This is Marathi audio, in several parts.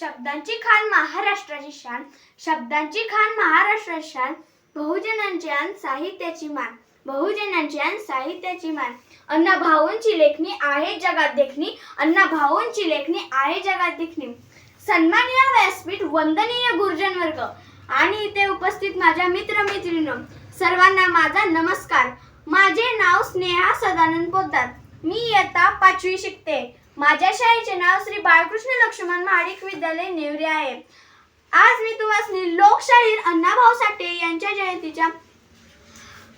शब्दांची खान महाराष्ट्राची शान. शब्दांची खान महाराष्ट्राची शान. बहुजनांची आन साहित्याची मान. बहुजनांची आन साहित्याची मान. अण्णा भाऊंची लेखणी आहे जगात देखणी. अण्णा भाऊंची लेखणी आहे जगात देखणी. सन्माननीय व्यासपीठ वंदनीय गुरुजन वर्ग. आणि इथे उपस्थित माझ्या मित्र सर्वांना माझा नमस्कार. माझे नाव स्नेहा सदानंद पोद्दार. मी इयत्ता पाचवी शिकते. माझ्या शाळेचे नाव श्री बाळकृष्ण लक्ष्मण महाडिक विद्यालय नेवरे आहे. आज मी तुम्हाला लोकशाहीर अण्णाभाऊ साठे यांच्या जयंतीच्या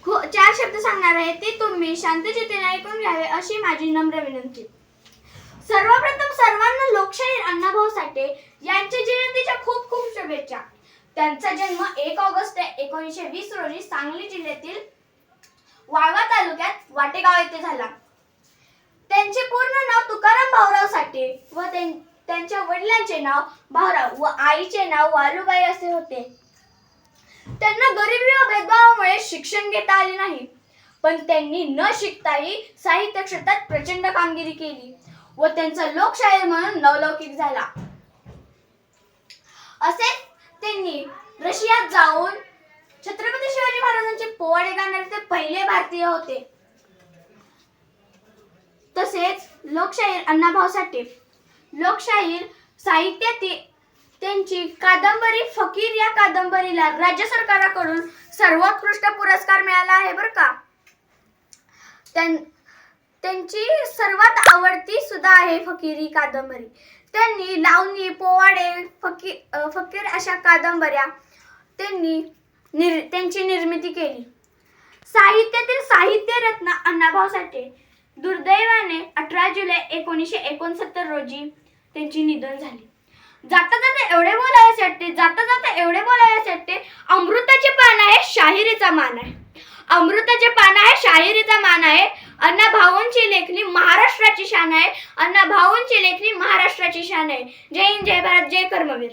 चार शब्द सांगणार आहे. ते तुम्ही शांतचितेने ऐकून घ्यावे अशी माझी नम्र विनंती. सर्वप्रथम सर्वांना लोकशाहीर अण्णाभाऊ साठे यांच्या जयंतीच्या खूप खूप शुभेच्छा. त्यांचा जन्म एक ऑगस्ट एकोणीसशे वीस रोजी सांगली जिल्ह्यातील वाळवा तालुक्यात वाटेगाव येथे झाला त्यांचे पूर्ण नाव तुकाराम साठे व त्यांच्या वडिलांचे नाव भाऊराव व आईचे नाव वालूबाई असे होते. त्यांना गरिबी व भेदभावामुळे शिक्षण घेता आले नाही. पण त्यांनी न शिकताही साहित्य क्षेत्रात प्रचंड कामगिरी केली व त्यांचा लोकशाहीर म्हणून नवलौकिक झाला. असे त्यांनी रशियात जाऊन छत्रपती शिवाजी महाराजांचे पोवाडे गाणारे ते पहिले भारतीय होते. लोकशाहीर अण्णाभाऊ साठे लोकशाहीर साहित्यातील त्यांची कादंबरी फकीर या कादंबरीला राज्य सरकाराकडून सर्वोत्कृष्ट पुरस्कार मिळाला आहे बरं का. त्यां- त्यांची सर्वात आवडती सुद्धा आहे फकीरी कादंबरी. त्यांनी लावणी पोवाडे फकीर फकीर अशा कादंबऱ्या त्यांनी निर त्यांची निर्मिती केली. साहित्यातील साहित्यरत्न अण्णाभाऊ साठे दुर्दैवाने अठरा जुलै एकोणीसशे एकोणसत्तर रोजी त्यांची निधन झाली. जाता जाता एवढे बोलायचे वाटते जाता जाता एवढे बोलायचे वाटते अमृताचे पान आहे शाहिरीचा मान आहे. अमृताचे पान आहे शाहिरीचा मान आहे. अण्णा भाऊंची लेखणी महाराष्ट्राची शान आहे. अण्णा भाऊंची लेखणी महाराष्ट्राची शान आहे. जय हिंद जय भारत जय कर्मवीर.